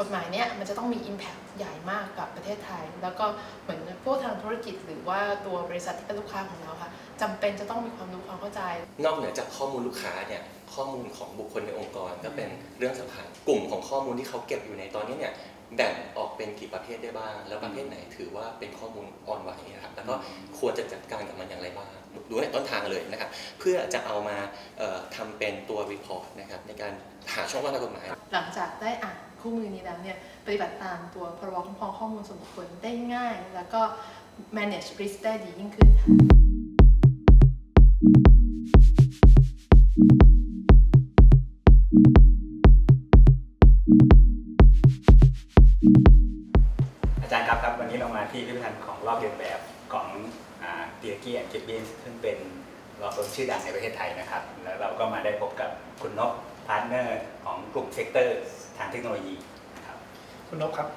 กฎหมายเนี้ยมันจะต้องมี Impact ใหญ่มากกับประเทศไทย แล้วก็เหมือนพวกทางธุรกิจหรือว่าตัวบริษัทที่เป็นลูกค้าของเราค่ะจำเป็นจะต้องมีความรู้ความเข้าใจ นอกเหนือจากข้อมูลลูกค้าเนี่ยข้อมูลของบุคคลในองค์กรก็เป็นเรื่องสำคัญกลุ่มของข้อมูลที่เขาเก็บอยู่ในตอนนี้เนี่ยแบ่งออกเป็นกี่ประเภทได้บ้าง แล้วประเภทไหนถือว่าเป็นข้อมูลอ่อนไหวนะครับแล้วก็ควรจะจัดการกับมันอย่างไรบ้างดูในต้นทางเลยนะครับ เพื่อจะเอามาเอ่อทำเป็นตัวรีพอร์ตนะครับในการหาช่องว่างทางกฎหมาย หลังจากได้อ่าน คู่มือนี้แล้วเนี่ยปฏิบัติตามตัวพรบคุ้มครองข้อมูลส่วนบุคคลได้ง่าย แล้วก็ manage risk ได้ดียิ่งขึ้นค่ะอาจารย์ครับครับวันนี้เรามาที่พิพิธภัณฑ์ของรอบเรียนแบบของเดียกี้แอนด์กิบบินซึ่งเป็นรอเฟิร์มชื่อดังในประเทศไทยนะครับ แล้วเราก็มาได้พบกับคุณนกพาร์ทเนอร์ของกลุ่มเซกเตอร์ เทคโนโลยีนะครับคุณนพครับ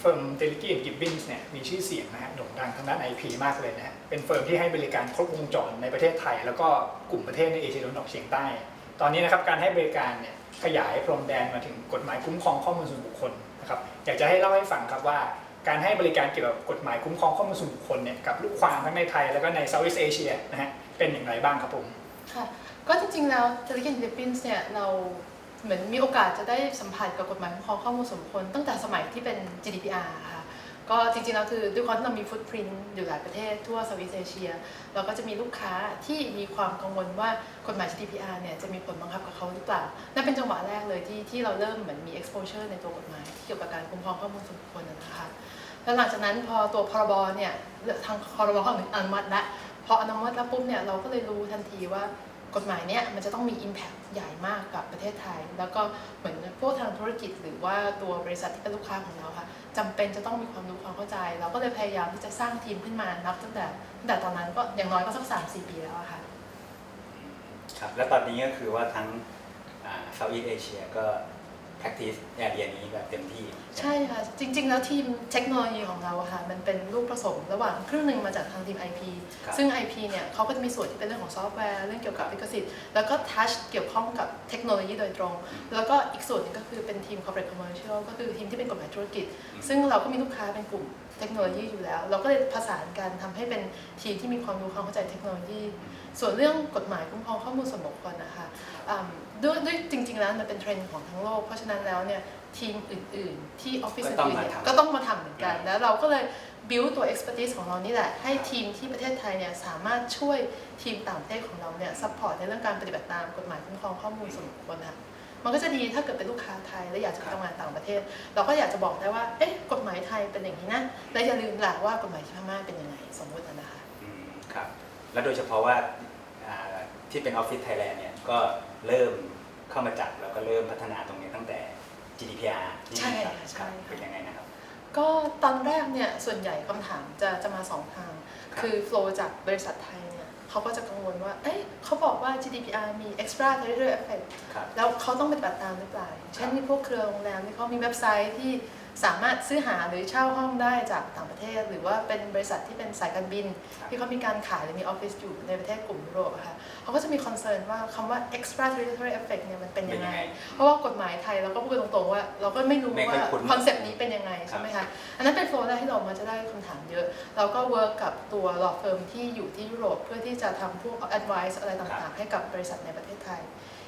เฟิร์มเ e ลิกี้กิบบินส์เนี่ยมีชื่อเสียงนะฮะโด่งดังทางด้าน IP มากเลยนะฮะเป็นเฟิร์มที่ให้บริการครบวงจรในประเทศไทย แล้วก็กลุ่มประเทศในเอเชียตะวันออกเฉียงใต้ ตอนนี้นะครับการให้บริการเนี่ยขยายพรมแดนมาถึงกฎหมายคุ้มครองข้อมูลส่วนบุคคลนะครับอยากจะให้เล่าให้ฟังครับว่าการให้บริการเกี่ยวกับกฎหมายคุ้มครองข้อมูลส่วนบุคคลเนี่ยกับลูกความทั้งในไทยแล้วก็ในเซาท์อีสเอเชียนะฮะเป็นอย่างไรบ้างครับผมค่ะก็จริงๆแล้ว t e l e g r a m Philippines เนี่ยเรา เหมือนมีโอกาสจะได้สัมผัสกับกฎหมายคุ้มครองข้อมูลส่วนบุคคลตั้งแต่สมัยที่เป็น GDPR ค่ะก็จริงๆแล้วคือด้วยความที่เรามีฟุตพิ้นอยู่หลายประเทศทั่วเซาท์อีสเอเชีย เราก็จะมีลูกค้าที่มีความกังวลว่ากฎหมาย GDPR เนี่ยจะมีผลบังคับกับเขาหรือเปล่า นั่นเป็นจังหวะแรกเลยที่ที่เราเริ่มเหมือนมี exposure ในตัวกฎหมายที่เกี่ยวกับการคุ้มครองข้อมูลส่วนบุคคลนะคะแล้วหลังจากนั้นพอตัวพรบเนี่ยทางพรบเขาอนุมัติแล้วพออนุมัติแล้วปุ๊บเนี่ยเราก็เลยรู้ทันทีว่า กฎหมายเนี้ยมันจะต้องมี Impact ใหญ่มากกับประเทศไทย แล้วก็เหมือนพวกทางธุรกิจหรือว่าตัวบริษัทที่เป็นลูกค้าของเราค่ะจำเป็นจะต้องมีความรู้ความเข้าใจ เราก็เลยพยายามที่จะสร้างทีมขึ้นมานับตั้งแต่ตั้งแต่ตอนนั้นก็อย่างน้อยก็สักสามสี่ปีแล้วอะค่ะครับและตอนนี้ก็คือว่าทั้งเซาท์อีสเอเชียก็ practice แอเรียนี้แบบเต็มที่ ใช่ค่ะ จริง ๆ แล้วทีมเทคโนโลยีของเราอะค่ะ มันเป็นลูกผสมระหว่างครึ่งหนึ่งมาจากทางทีม IP ครับซึ่ง IP เนี่ยเขาก็จะมีส่วนที่เป็นเรื่องของซอฟต์แวร์ เรื่องเกี่ยวกับลิขสิทธิ์แล้วก็ทัชเกี่ยวข้องกับเทคโนโลยีโดยตรง แล้วก็อีกส่วนหนึงก็คือเป็นทีม corporate commercial ก็คือทีมที่เป็นกฎหมายธุรกิจซึ่งเราก็มีลูกค้าเป็นกลุ่มเทคโนโลยีอยู่แล้ว เราก็เลยผสานกันทำให้เป็นทีมที่มีความรู้ความเข้าใจเทคโนโลยี ส่วนเรื่องกฎหมายคุ้มครองข้อมูลส่วนบุคคลนะคะอ่าด้วยด้วยจริง ๆ แล้วมันเป็นเทรนด์ของทั้งโลก เพราะฉะนั้นแล้วเนี่ยทีมอื่น ๆ ที่ออฟฟิศก็ต้องอื่นๆมาเนี่ยทำก็ต้องมาทำเหมือนกัน แล้วเราก็เลย build ตัว expertise ของเรานี่แหละ ให้ทีมที่ประเทศไทยเนี่ยสามารถช่วยทีมต่างประเทศของเราเนี่ย support ในเรื่องการปฏิบัติตามกฎหมายคุ้มครองข้อมูลส่วนบุคคลค่ะ มันก็จะดีถ้าเกิดเป็นลูกค้าไทยและอยากจะไปทำงานต่างประเทศ เราก็อยากจะบอกได้ว่าเอ๊ะกฎหมายไทยเป็นอย่างนี้นะและอย่าลืมล่ะว่ากฎหมายที่พม่าเป็นยังไงสมมตินะนะคะอืมครับ แล้วโดยเฉพาะว่าอ่าที่เป็นออฟฟิศไทยแลนด์เนี่ยก็เริ่มเข้ามาจับแล้วก็เริ่มพัฒนาตรงนี้ตั้งแต่ GDPR นี่ใช่ครับใช่ครับเป็นยังไงนะครับ ก็ตอนแรกเนี่ยส่วนใหญ่คำถามจะจะมาสองทาง ครับคือ flow จากบริษัทไทยเนี่ยเขาก็จะกังวลว่า เอ๊ะเขาบอกว่า GDPR มี extra territorial effect ครับแล้วเขาต้องปฏิบัติตามหรือเปล่า เช่นมีพวกเครือโรงแรมที่เขามีเว็บไซต์ที่ สามารถซื้อหาหรือเช่าห้องได้จากต่างประเทศ หรือว่าเป็นบริษัทที่เป็นสายการบินครับที่เขามีการขายหรือมีออฟฟิศอยู่ในประเทศกลุ่มยุโรปอะค่ะเขาก็จะมีคอนเซิร์นว่าคำว่า extra territorial effect เนี่ยมันเป็นยังไง เพราะว่ากฎหมายไทยเราก็พูดกันตรงๆว่า เราก็ไม่รู้ไม่ค่อยว่าคุ้นคอนเซปต์นี้เป็นยังไงใช่ไหมคะอันนั้นเป็นโฟล์แรกที่เรามาจะได้คำถามเยอะ เราก็เวิร์กกับตัว law firm ที่อยู่ที่ยุโรปเพื่อที่จะทำพวก advice อะไรต่างๆ ให้กับบริษัทในประเทศไทย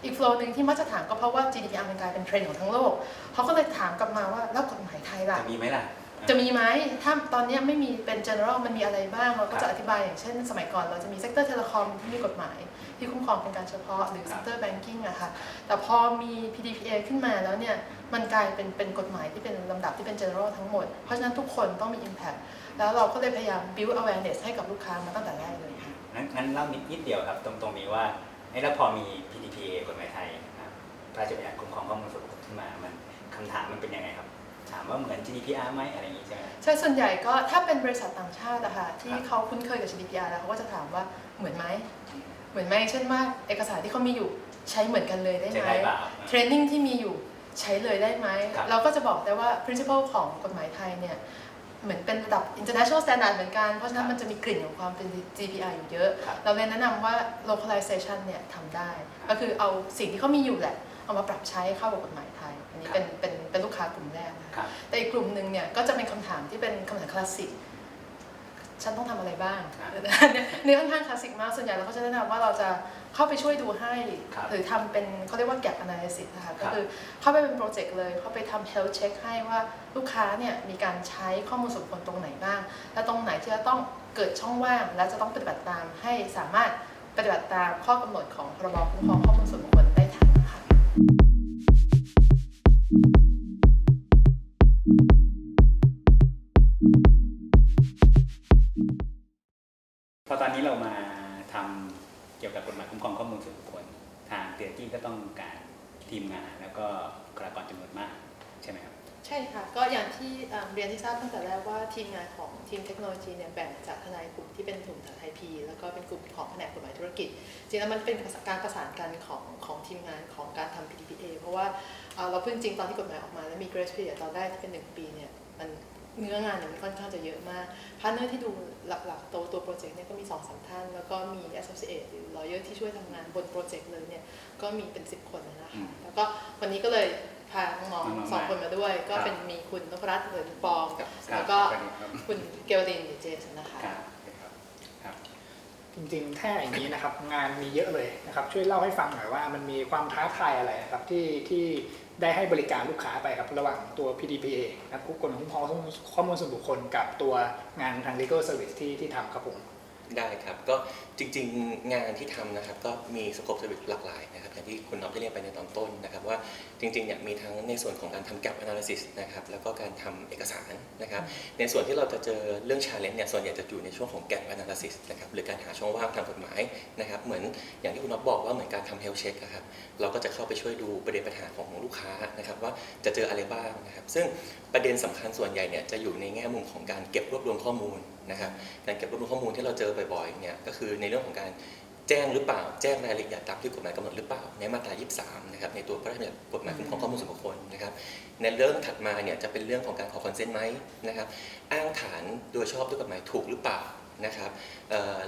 อีกโฟล์หนึ่งที่มักจะถามก็เพราะว่า GDPR มันกลายเป็นเทรนด์ของทั้งโลกเขาก็เลยถามกลับมาว่าแล้วกฎหมายไทยล่ะ จะมีไหมล่ะ จะมีไหมถ้าตอนเนี้ยไม่มีเป็น general มันมีอะไรบ้าง เราก็ครัจะบอธิบายอย่างเช่น สมัยก่อนเราจะมี sector telecom ที่มีกฎหมาย ที่คุ้มครองเป็นการเฉพาะหรือครับ sector banking อะค่ะ แต่พอมี PDPA ขึ้นมาแล้วเนี่ย มันกลายเป็นเป็นกฎหมายที่เป็นลำดับที่เป็น general ทั้งหมด เพราะฉะนั้นทุกคนต้องมี impact แล้วเราก็เลยพยายาม build awareness ให้กับลูกค้ามาตั้งแต่แรกเลยค่ะงั้นงั้นเล่านิดนิดเดียวครับตรงตรงนี้ว่า ไอ้แล้วพอมี PDPA กฎหมายไทยนะครับพระราชบัญญัติคุ้มครองข้อมูลส่วนบุคคลขึ้นมามันคำถามมันเป็นยังไงครับ ถามว่าเหมือน GDPR ไหมอะไรอย่างนี้ใช่ไหม ใช่ส่วนใหญ่ก็ถ้าเป็นบริษัทต่างชาติอะค่ะที่ครับ เขาคุ้นเคยกับ GDPR แล้วเขาก็จะถามว่าเหมือนไหมเหมือนไหมเช่นว่าเอกสารที่เขามีอยู่ใช้เหมือนกันเลยได้ใช่ไหมได้เปล่า เทรนนิ่งที่มีอยู่ใช้เลยได้ไหม ครับเราก็จะบอกได้ว่า principle ของกฎหมายไทยเนี่ย เหมือนเป็นระดับ international standard เหมือนกัน เพราะฉะนั้นมันจะมีกลิ่นของความเป็น GDPR อยู่เยอะครับเราเลยแนะนำว่า localization เนี่ยทำได้ ก็คือเอาสิ่งที่เขามีอยู่แหละ เอามาปรับใช้เข้ากับกฎหมายไทย อันนี้เป็นเป็นเป็นเป็นลูกค้ากลุ่มแรกนะคะครับแต่อีกกลุ่มหนึ่งเนี่ยก็จะเป็นคำถามที่เป็นคำถามคลาสสิก ฉันต้องทำอะไรบ้างครับเนี่ยนี่ค่อนข้างคลาสสิกมาก ส่วนใหญ่เราก็จะแนะนำว่าเราจะเข้าไปช่วยดูให้ครับหรือทำเป็นเขาเรียกว่า gap analysis นะคะคก็รับคือเข้าไปเป็นโปรเจกต์เลย เข้าไปทำ health check ให้ว่าลูกค้าเนี่ยมีการใช้ข้อมูลส่วนบุคคลตรงไหนบ้าง และตรงไหนที่จะต้องเกิดช่องว่าง และจะต้องปฏิบัติตามให้สามารถปฏิบัติตามข้อกำหนดของพรบคุ้มครองข้อมูลส่วนบุคคล ทำเกี่ยวกับกฎหมายคุ้มครองข้อมูลส่วนบุคคลทางเตียกี้ก็ต้องการทีมงานแล้วก็บุคลากรจำนวนมากใช่ไหมครับใช่ค่ะ ก็อย่างที่เรียนที่ทราบตั้งแต่แรกว่าทีมงานของทีมเทคโนโลยีเนี่ยแบ่งจากทนายกลุ่มที่เป็นกลุ่มทนายพีแล้วก็เป็นกลุ่มของแผนกกฎหมายธุรกิจ จริงๆแล้วมันเป็นการประสานกันของของทีมงานของการทำ PDPA เพราะว่าเอ่อเราเพิ่งจริงตอนที่กฎหมายออกมาแล้วมี grace period ตอนแรกที่เป็น 1 ปีเนี่ยมัน เนื้องานเนี่ยมันค่อนข้างจะเยอะมากพาร์ทเนอร์ที่ดูหลักๆตัวตัวโปรเจกต์เนี่ยก็มี2อสามท่าน แล้วก็มี associate หรือ lawyer ที่ช่วยทำงานบนโปรเจกต์เลยเนี่ยก็มีเป็น 10 คนนะอืคะมแล้วก็วันนี้ก็เลยพาน้องน้องๆๆสองมาคนมาด้วย ก็ครับเป็นมีคุณนพรัตน์เหรินปองครับแล้วก็ครับคุณเกลลินหรือเจสนะคะครับครับครับจริงๆ ถ้าอย่างนี้นะครับงานมีเยอะเลยนะครับช่วยเล่าให้ฟังหน่อยว่ามันมีความท้าทายอะไรนะครับที่ที่ ได้ให้บริการลูกค้าไปครับระหว่างตัว PDPA นะครับกฎหมายคุ้มครองข้อมูลส่วนบุคคลกับตัวงานทาง legal service ที่ที่ทำครับผม ได้ครับก็จริงๆ งานที่ทำนะครับก็มีสโคปเซอร์วิสหลากหลายนะครับอย่างที่คุณน้องได้เรียนไปในตอนต้นนะครับว่าจริงๆเนี่ยมีทั้งในส่วนของการทำ gap analysis นะครับแล้วก็การทำเอกสารนะครับในส่วนที่เราจะเจอเรื่อง challenge เนี่ยส่วนใหญ่จะอยู่ในช่วงของ gap analysis นะครับหรือการหาช่องว่างทางกฎหมายนะครับเหมือนอย่างที่คุณน้องบอกว่าเหมือนการทำ health check อะครับเราก็จะเข้าไปช่วยดูประเด็นปัญหาของลูกค้านะครับว่าจะเจออะไรบ้างนะครับซึ่งประเด็นสำคัญส่วนใหญ่เนี่ยจะอยู่ในแง่มุมของการเก็บรวบรวมข้อมูล นะครับการเก็บรวบรวมข้อมูลที่เราเจอบ่อยๆเนี่ยก็คือในเรื่องของการแจ้งหรือเปล่า แจ้งรายละเอียดตามที่กฎหมายกำหนดหรือเปล่า ในมาตรา 23 นะครับ ในตัวพระราชบัญญัติกฎหมายคุ้มครองข้อมูลส่วนบุคคลนะครับ ในเรื่องถัดมาเนี่ยจะเป็นเรื่องของการขอคอนเซนต์ไหมนะครับ อ้างฐานโดยชอบด้วยกฎหมายถูกหรือเปล่านะครับ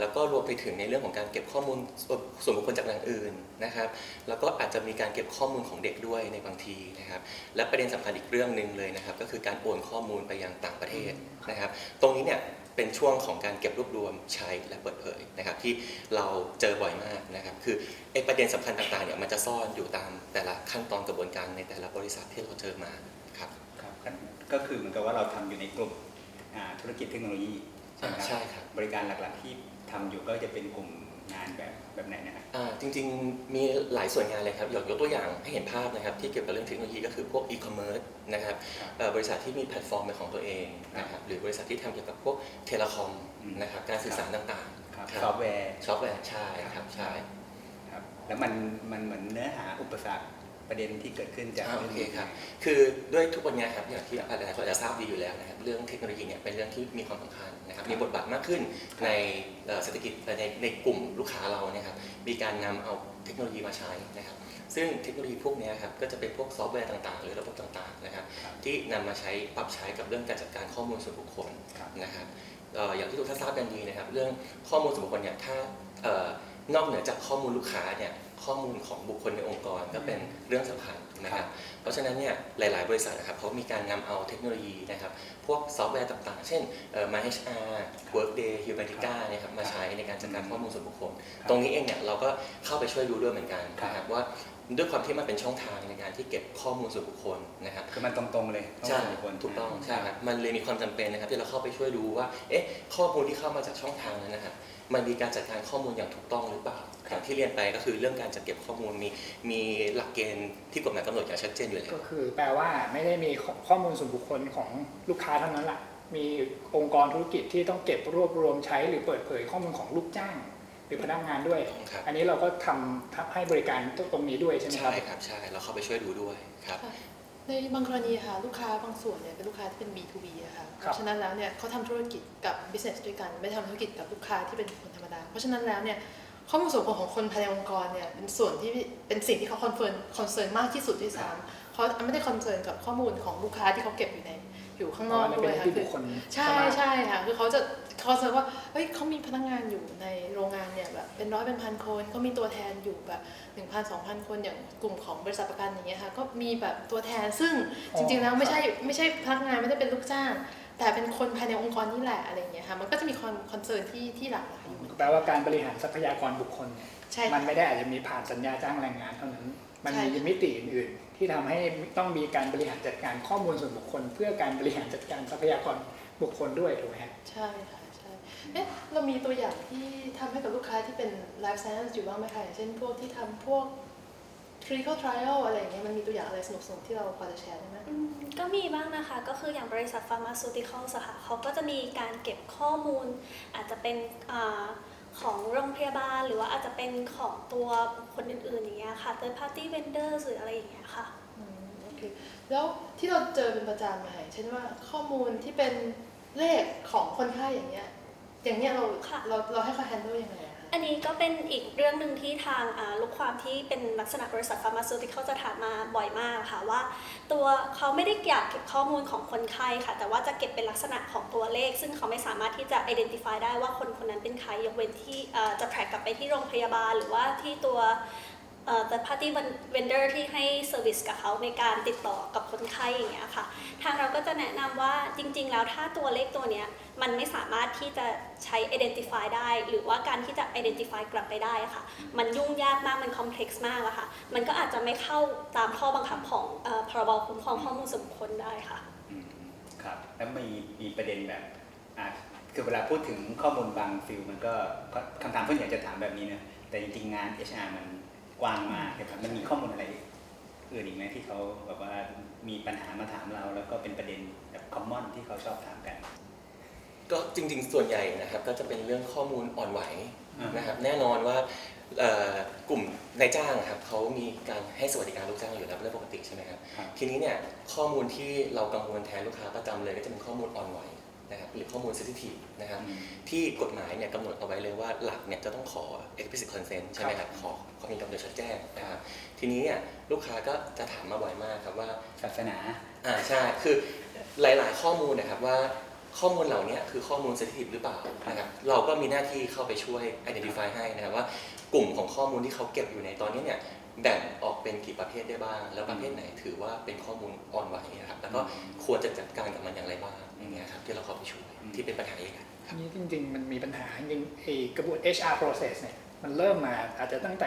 แล้วก็รวมไปถึงในเรื่องของการเก็บข้อมูลส่วนส่วนบุคคลจากแหล่งอื่นนะครับ แล้วก็อาจจะมีการเก็บข้อมูลของเด็กด้วยในบางทีนะครับ และประเด็นสำคัญอีกเรื่องหนึ่งเลยนะครับ ก็คือการโอนข้อมูลไปยังต่างประเทศนะครับ ตรงนี้เนี่ย เป็นช่วงของการเก็บรวบรวมใช้และเปิดเผยนะครับที่เราเจอบ่อยมากนะครับคือไอ้ประเด็นสำคัญต่างๆเนี่ยมันจะซ่อนอยู่ตามแต่ละขั้นตอนกระบวนการในแต่ละบริษัทที่เราเจอมาครับครับก็คือเหมือนกับว่าเราทำอยู่ในกลุ่มอ่าธุรกิจเทคโนโลยีใช่ไหมอ่าครับใช่ครับบริการหลักๆที่ ทำอยู่ก็จะเป็นกลุ่มงานแบบแบบไหนนะครับอ่าจริงๆ มีหลายส่วนงานเลยครับยกยกตัวอย่างให้เห็นภาพนะครับที่เกี่ยวกับเรื่องเทคโนโลยีก็คือพวกอีคอมเมิร์ซนะครับครับเอ่อบริษัทที่มีแพลตฟอร์มเป็นของตัวเองนะครับหรือบริษัทที่ทำเกี่ยวกับพวกเทเลคอมอืมนะครับการสื่อสารต่างครับครับซอฟต์แวร์ๆซอฟต์แวร์ใช่ครับใช่ครับแล้วมันมันเหมือนเนื้อหาอุปสรรค ประเด็นที่เกิดขึ้นจากอ่าโอรื่องเคนี้ครับ คือด้วยทุกวันนี้ครับอย่างที่หลายๆคนอาจจะทราบดีอยู่แล้วนะครับเรื่องเทคโนโลยีเนี่ยเป็นเรื่องที่มีความสำคัญนะครับมีบทบาทมากขึ้นในเอ่อเศรษฐกิจและในในกลุ่มลูกค้าเราเนี่ยครับมีการนำเอาเทคโนโลยีมาใช้นะครับ ซึ่งเทคโนโลยีพวกเนี้ยครับก็จะเป็นพวกซอฟต์แวร์ต่างๆ หรือระบบต่างๆนะครับครับ ที่นำมาใช้ปรับใช้กับเรื่องการจัดการข้อมูลส่วนบุคคล ครับนะครับเอ่ออย่างที่ทุกท่านทราบกันดีนะครับ เรื่องข้อมูลส่วนบุคคลเนี่ยถ้าเอ่อนอกเหนือจากข้อมูลลูกค้าเนี่ย ข้อมูลของบุคคลในองค์กรก็เป็นเรื่องสำคัญนะครับ เพราะฉะนั้นเนี่ยหลาย ๆ บริษัทนะครับเขามีการนำเอาเทคโนโลยีนะครับ พวกซอฟต์แวร์ต่างๆ เช่นเอ่อ MyHR Workday Humatica เนี่ยครับมาใช้ในการจัดการข้อมูลส่วนบุคคล ตรงนี้เองเนี่ยเราก็เข้าไปช่วยดูด้วยเหมือนกันนะครับว่า ด้วยความที่มันเป็นช่องทางในการที่เก็บข้อมูลส่วนบุคคลนะครับคือมันตรงๆเลยใช่ส่วนบุคคลถูกต้องใช่ครับมันเลยมีความจำเป็นนะครับ ที่เราเข้าไปช่วยดูว่า เอ๊ะ ข้อมูลที่เข้ามาจากช่องทางนั้นนะครับมันมีการจัดการข้อมูลอย่างถูกต้องหรือเปล่าอย่างที่เรียนไปก็คือเรื่องการจัดเก็บข้อมูลมีมีหลักเกณฑ์ที่กฎหมายกำหนดอย่างชัดเจนอยู่แล้วก็คือ แปลว่าไม่ได้มีข้อมูลส่วนบุคคลของลูกค้าเท่านั้นแหละมีองค์กรธุรกิจที่ต้องเก็บรวบรวมใช้หรือเปิดเผยข้อมูลของลูกจ้าง หรือพนักงานด้วย ครับ อันนี้เราก็ทำทำให้บริการตรงนี้ด้วยใช่ไหมคใช่รับ ครับใช่เราเข้าไปช่วยดูด้วยครับในบางกรณีค่ะลูกค้าบางส่วนเนี่ยเป็นลูกค้าที่เป็น B2B อะค่ะครับ เพราะฉะนั้นแล้วเนี่ยเขาทำธุรกิจกับ business ด้วยกันไม่ทำธุรกิจกับลูกค้าที่เป็นคนธรรมดา เพราะฉะนั้นแล้วเนี่ยข้อมูลส่วนบุคคลของคนภายในองค์กรเนี่ยเป็นส่วนที่เป็นสิ่งที่เขาคอนเฟิร์มคอนเซิร์นมากที่สุดด้วยซ้ำเขาไม่ได้คอนเซิร์นกับข้อมูลของลูกค้าที่เขาเก็บอยู่ในอยู่ข้างเพนอราะกว่ามันด้เป็วนยหน้าค่ะที่คืบุอคคลใช่ซะมากใช่ค่ะคือเขาจะ เขาจะว่าเฮ้ยเขามีพนักงานอยู่ในโรงงานเนี่ยแบบเป็นร้อยเป็นพันคนเขามีตัวแทนอยู่แบบหนึ่งพันสองพันคนอย่างกลุ่มของบริษัทประกันอย่างเงี้ยค่ะก็มีแบบตัวแทนซึ่งอ๋อจริงๆแล้วไม่ใช่ครับไม่ใช่พนักงานไม่ได้เป็นลูกจ้าง แต่เป็นคนภายในองค์กรนี่แหละอะไรอย่างเงี้ยค่ะมันก็จะมีความคอนเซิร์นที่ที่หลากหลายอยู่เหมือนกันแปลว่าการบริหารทรัพยากรบุคคลเนี่ยใช่มันไม่ได้อาจจะมีผ่านสัญญาจ้างแรงงานเท่านั้น มันมีใช่ค่ะมิติอื่นๆที่ทำให้ต้องมีการบริหารจัดการข้อมูลส่วนบุคคล เพื่อการบริหารจัดการทรัพยากรบุคคลด้วยถูกไหมฮะใช่ค่ะใช่ เอ๊ะเรามีตัวอย่างที่ทำให้กับลูกค้าที่เป็น life science อยู่บ้างไหมคะอย่างเช่นพวกที่ทำพวก clinical trial อะไรอย่างเงี้ยมันมีตัวอย่างอะไรสนุกๆที่เราพอจะแชร์ได้ไหม อืมก็มีบ้างนะคะก็คืออย่างบริษัทฟาร์มาซูติคอลสค่ะเขาก็จะมีการเก็บข้อมูล อาจจะเป็นอาของโรงพยาบาล หรือว่าอาจจะเป็นของตัวบุคคลอื่นๆอย่างเงี้ยค่ะ third party vendors หรืออะไรอย่างเงี้ยค่ะ อืมโอเคแล้วที่เราเจอเป็นประจำอะค่ะอย่างเช่นว่าข้อมูลที่เป็นเลขของคนไข้อย่างเงี้ย อย่างเงี้ยเราค่ะ เราเราให้เขา handle ยังไงอะคะอันนี้ก็เป็นอีกเรื่องหนึ่งที่ทางอ่าลูกความที่เป็นลักษณะบริษัทฟาร์มาซูติคอลจะถามมาบ่อยมากค่ะว่า ตัวเขาไม่ได้อยากเก็บข้อมูลของคนไข้ค่ะ แต่ว่าจะเก็บเป็นลักษณะของตัวเลข ซึ่งเขาไม่สามารถที่จะ identify ได้ว่าคนคนนั้นเป็นใครยกเว้นที่เอ่อจะ track กลับไปที่โรงพยาบาล หรือว่าที่ตัวเอ่อ third party vendor ที่ให้ service กับเขาในการติดต่อกับคนไข้อย่างเงี้ยค่ะ ทางเราก็จะแนะนำว่าจริง ๆ แล้วถ้าตัวเลขตัวเนี้ยมันไม่สามารถที่จะใช้ identify ได้ หรือว่าการที่จะ identify กลับไปได้ค่ะ มันยุ่งยากมากมัน complex มากอะค่ะ มันก็อาจจะไม่เข้าตามข้อบังคับของอพรบคุ้มครองข้อมูลส่วนบุคคลได้ค่ะอืมครับ แล้วมีมีประเด็นแบบอะคือเวลาพูดถึงข้อมูลบางฟิลมันก็ก็คำถามเพื่อนอยากจะถามแบบนี้นะแต่จริงๆงาน HR มัน กว้างมากนะครับมันมีข้อมูลอะไรอื่นอีกไหมที่เขาแบบว่ามีปัญหามาถามเรา แล้วก็เป็นประเด็นแบบคอมมอนที่เขาชอบถามกัน ก็จริงๆ ส่วนใหญ่นะครับ ก็จะเป็นเรื่องข้อมูลอ่อนไหวอ่านนะครับ แน่นอนว่าเอ่อกลุ่มนายจ้างครับเขามีการให้สวัสดิการลูกจ้างอยู่แล้วเป็นเรื่องปกติใช่ไหมครับครับทีนี้เนี่ยข้อมูลที่เรากังวลแทนลูกค้าประจำเลยก็จะเป็นข้อมูลอ่อนไหว นะครับหรือข้อมูล sensitive นะครับอืมที่กฎหมายเนี่ยกำหนดเอาไว้เลยว่าหลักเนี่ยจะต้องขอ explicit consent ใช่ไหมครับขอความยินยอมโดยชัดแจ้งนะครับทีนี้เนี่ยลูกค้าก็จะถามมาบ่อยมากครับว่าศาสนาอ่าใช่คือหลาย ๆ ข้อมูลนะครับว่า ข้อมูลเหล่านี้คือข้อมูล sensitive หรือเปล่านะครับเราก็มีหน้าที่เข้าไปช่วย identify ให้นะครับว่ากลุ่มของข้อมูลที่เขาเก็บอยู่ในตอนนี้เนี่ยแบ่งออกเป็นกี่ประเภทได้บ้าง แล้วประเภทไหนถือว่าเป็นข้อมูลอ่อนไหวนะครับแล้วก็ควรจะจัดการกับมันอย่างไรบ้างอย่างเงี้ยครับที่เราเข้าไปช่วยที่เป็นปัญหาใหญ่ๆครับนี่จริง ๆ มันมีปัญหาจริงๆไอ้กระบวน HR process เนี่ยมันเริ่มมาอาจจะตั้งแต่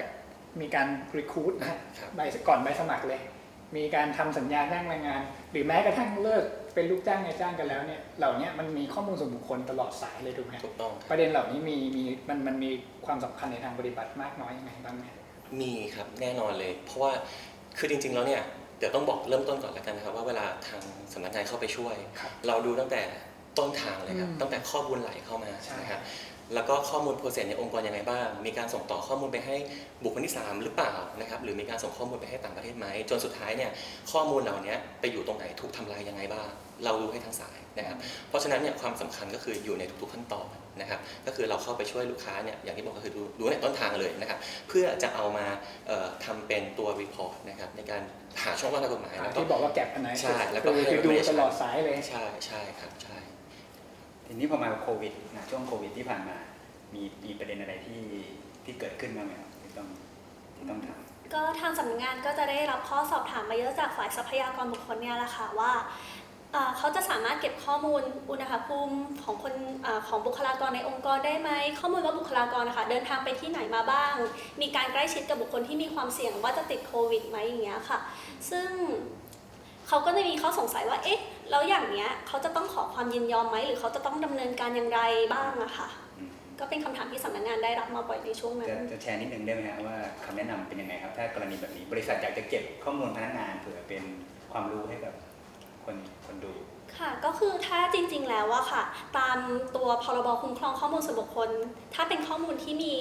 มีการ recruit นะฮะครับใบก่อนใบสมัครเลย มีการทำสัญญาจ้างแรงงาน หรือแม้กระทั่งเลิกเป็นลูกจ้างในายจ้างกันแล้วเนี่ยเหล่านี้มันมีข้อมูลส่วนบุคคลตลอดสายเลยถูกไหมฮะถูกต้องคปรับระเด็นเหล่านี้มีมีมันมันมีความสำคัญในทางปฏิบัติมากน้อยยังไงบ้างไหมมีครับแน่นอนเลย เพราะว่าคือจริง ๆ แล้วเนี่ยเดี๋ยวต้องบอกเริ่มต้นก่อนแล้วกันนะครับว่าเวลาทางสำนักงานเข้าไปช่วยครับเราดูตั้งแต่ต้นทางเลยครับอืมตั้งแต่ข้อมูลไหลเข้ามาใช่นะครับ แล้วก็ข้อมูลโปรเซสในองค์กรยังไงบ้าง มีการส่งต่อข้อมูลไปให้บุคคลที่ 3 หรือเปล่านะครับ หรือมีการส่งข้อมูลไปให้ต่างประเทศไหม จนสุดท้ายเนี่ยข้อมูลเหล่านี้ไปอยู่ตรงไหน ถูกทำลายยังไงบ้าง เรารู้ให้ทั้งสายนะครับ เพราะฉะนั้นเนี่ยความสำคัญก็คืออยู่ในทุกๆขั้นตอนนะครับ ก็คือเราเข้าไปช่วยลูกค้าเนี่ย อย่างที่บอกก็คือดูดูในต้นทางเลยนะครับ เพื่อจะเอามาเอ่อทำเป็นตัวรีพอร์ตนะครับในการหาช่องว่างทางกฎหมายแล้วก็ที่บอกว่าแก็บอันไหนใช่ แล้วก็คือให้คือดู recommendation ตลอดสายเลย ใช่ ใช่ครับ ใช่ ทีนี้พอมาโควิดนะช่วงโควิดที่ผ่านมา มีมีประเด็นอะไรที่ที่เกิดขึ้นบ้างไหมครับที่ต้องที่ต้องถามก็ทางสำนักงานก็จะได้รับข้อสอบถามมาเยอะจากฝ่ายทรัพยากรบุคคลเนี่ยแหละค่ะว่าเขาจะสามารถเก็บข้อมูลอุณหภูมิของคนอของบุคลากรในองค์กรได้ไหมข้อมูลว่าบุคลากรนะคะเดินทางไปที่ไหนมาบ้าง มีการใกล้ชิดกับบุคคลที่มีความเสี่ยงว่าจะติดโควิดไหมอย่างเงี้ยค่ะ ซึ่งเขาก็จะมีข้อสงสัยว่าเอ๊ะ แล้วอย่างเนี้ยเขาจะต้องขอความยินยอมไหมหรือเขาจะต้องดำเนินการอย่างไรบ้างอะค่ะอืมก็เป็นคำถามที่สำนักงานได้รับมาบ่อยในช่วงนั้จะนจะแชร์นิดนึงได้ไหมครับว่าคำแนะนำเป็นยังไงครับ ถ้ากรณีแบบนี้ บริษัทอยากจะเก็บข้อมูลพนักงานเผื่อเป็นความรู้ให้กับคนคนดูค่ะก็คือถ้าจริง ๆ แล้วอะค่ะ ตามตัวพรบคุ้มครองข้อมูลส่วนบุคคล ถ้าเป็นข้อมูลที่มี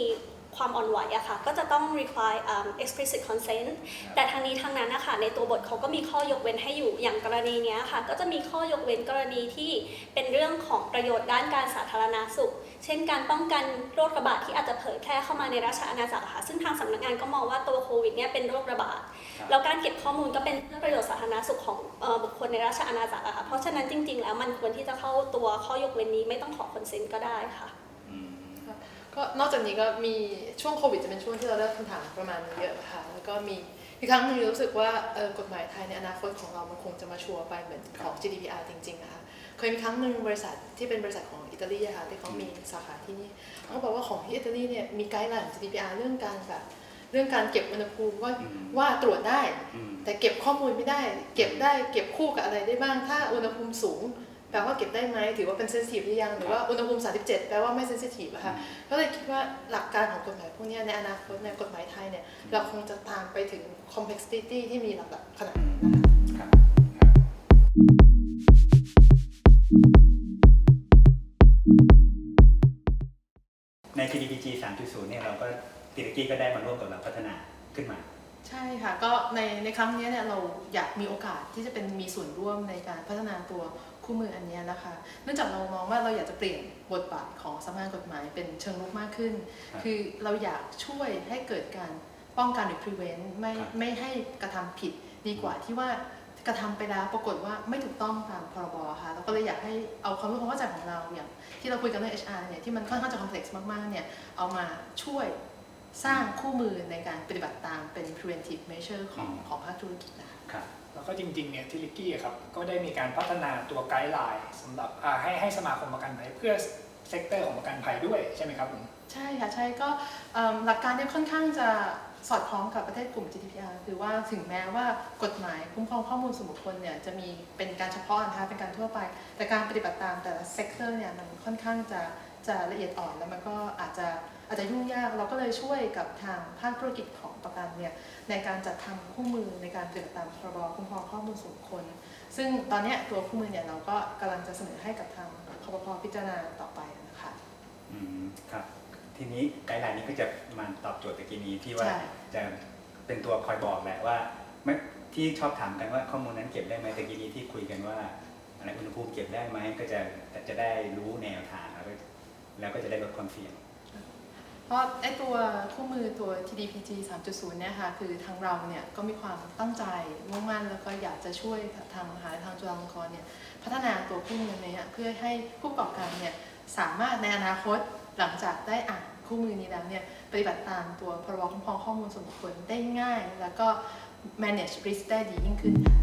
ความอ่อนไหวอะค่ะก็จะต้อง require um, explicit consent แต่ทางนี้ทางนั้นนะคะในตัวบทเขาก็มีข้อยกเว้นให้อยู่อย่างกรณีเนี้ยค่ะ ก็จะมีข้อยกเว้นกรณีที่เป็นเรื่องของประโยชน์ด้านการสาธารณาสุข เช่นการป้องกันโรคระบาดที่อาจจะเผยแพร่เข้ามาในราชอาณาจักรอะค่ะซึ่งทางสำนักงานก็มองว่าตัวโควิดเนี่ยเป็นโรคระบาดครับแล้วการเก็บข้อมูลก็เป็นเพื่อประโยชน์สาธารณสุขของเอ่อบุคคลในราชอาณาจักรอะค่ะเพราะฉะนั้นจริง ๆ แล้วมันควรที่จะเข้าตัวข้อยกเว้นนี้ไม่ต้องขอคอนเซนต์ก็ได้ค่ะอืม ก็นอกจากนี้ก็มีช่วงโควิดจะเป็นช่วงที่เราเลือกคำถามประมาณนี้เยอะค่ะแล้วก็มีอีกครั้งหนึงรู้สึกว่าเออกฎหมายไทยในอนาคตของเรามันคงจะมาชัวร์ไปเหมือนของ GDPR จริงๆนะคะเคยมีครั้งหนึ่งบริษัทที่เป็นบริษัทของอิตาลีอะค่ะที่เขามีสาขาที่นี่เขาบอกว่าของที่อิตาลีเนี่ยมีไกด์ไลน์ของ GDPR เรื่องการแบบเรื่องการเก็บอุณหภูมิว่าอืม ว่าตรวจได้ อืม แต่เก็บข้อมูลไม่ได้ เก็บได้เก็บคู่กับอะไรได้บ้าง ถ้าอุณหภูมิสูง แปลว่าเก็บได้ไหมถือว่าเป็นเซนซิทีฟหรือยังหรือว่าอุณหภูมิ 37 แปลว่าไม่เซนซิทีฟอะค่ะก็เลยคิดว่าหลักการของกฎหมายพวกเนี้ยในอนาคตในยกฎหมายไทยเนี่ยเราคงจะตามไปถึง complexity ที่มีระดับขนาดนั้นนะคะครับครับใน TDPG 3.0 เนี่ยเราก็ติรกี้ก็ได้มาร่วมกับเราพัฒนาขึ้นมา ใช่ค่ะก็ในในครั้งเนี้ยเนี่ยเราอยากมีโอกาสที่จะเป็นมีส่วนร่วมในการพัฒนาตัวคู่มืออันเนี้ยนะคะ เนื่องจากเรามองว่าเราอยากจะเปลี่ยนบทบาทของสำนักงานกฎหมายเป็นเชิงลุกมากขึ้นครับคือเราอยากช่วยให้เกิดการป้องกันหรือ prevent ไม่ครับไม่ให้กระทำผิดดีกว่าที่ว่ากระทำไปแล้วปรากฏว่าไม่ถูกต้องตามพรบค่ะเราก็เลยอยากให้เอาความรู้ความเข้าใจของเราอย่างที่เราคุยกันเรื่อง HR เนี่ยที่มันค่อนข้างจะ complex มากๆเนี่ยเอามาช่วย สร้างคู่มือในการปฏิบัติตามเป็น preventive measure ของอืมของภาคธุรกิจนะคะครับแล้วก็จริงๆเนี่ยทิลิกี้ครับก็ได้มีการพัฒนาตัวไกด์ไลน์สำหรับอ่าให้ให้สมาคมประกันภัยเพื่อเซกเตอร์ของประกันภัยด้วยใช่ไหมครับผมใช่ค่ะใช่ก็เอิ่มหลักการเนี่ยค่อนข้างจะสอดคล้องกับประเทศกลุ่ม GDPR คือว่าถึงแม้ว่ากฎหมายคุ้มครองข้อมูลส่วนบุคคลเนี่ยจะมีเป็นการเฉพาะนะคะเป็นการทั่วไป แต่การปฏิบัติตามแต่ละเซกเตอร์เนี่ยมันค่อนข้างจะจะละเอียดอ่อนแล้วมันก็อาจจะ อาจจะยุ่งยากเราก็เลยช่วยกับทางภาคธุรกิจของประกันเนี่ยในการจัดทำคู่มือในการปฏิบัติตามพรบคุ้มครองข้อมูลส่วนบุคคล ซึ่งตอนเนี้ยตัวคู่มือเนี่ยเราก็กำลังจะเสนอให้กับทางคปพพิจารณาต่อไปนะคะอืมครับทีนี้ไกด์ไลน์นี้ก็จะมาตอบโจทย์ตะกี้นี้ที่ว่าใช่จะเป็นตัวคอยบอกแหละว่าไม่ที่ชอบถามกันว่าข้อมูลนั้นเก็บได้ไหมตะกี้นี้ที่คุยกันว่าอะไรอุณหภูมิเก็บได้ไหมก็จะจะได้รู้แนวทางแล้วก็แล้วก็จะได้ลดความเสี่ยง เพราะไอ้ตัวคู่มือตัว TDPG 3.0 เนี่ยค่ะคือทางเราเนี่ยก็มีความตั้งใจมุ่งมั่น แล้วก็อยากจะช่วยทางมหาลัยทางจุฬาลงกรณ์เนี่ยพัฒนาตัวคู่มือนี้เพื่อให้ผู้ประกอบการเนี่ยสามารถในอนาคตหลังจากได้อ่านคู่มือนี้แล้วเนี่ยปฏิบัติตามตัวพรบคุ้มครองข้อมูลส่วนบุคคลได้ง่าย แล้วก็ manage risk ได้ดียิ่งขึ้นค่ะ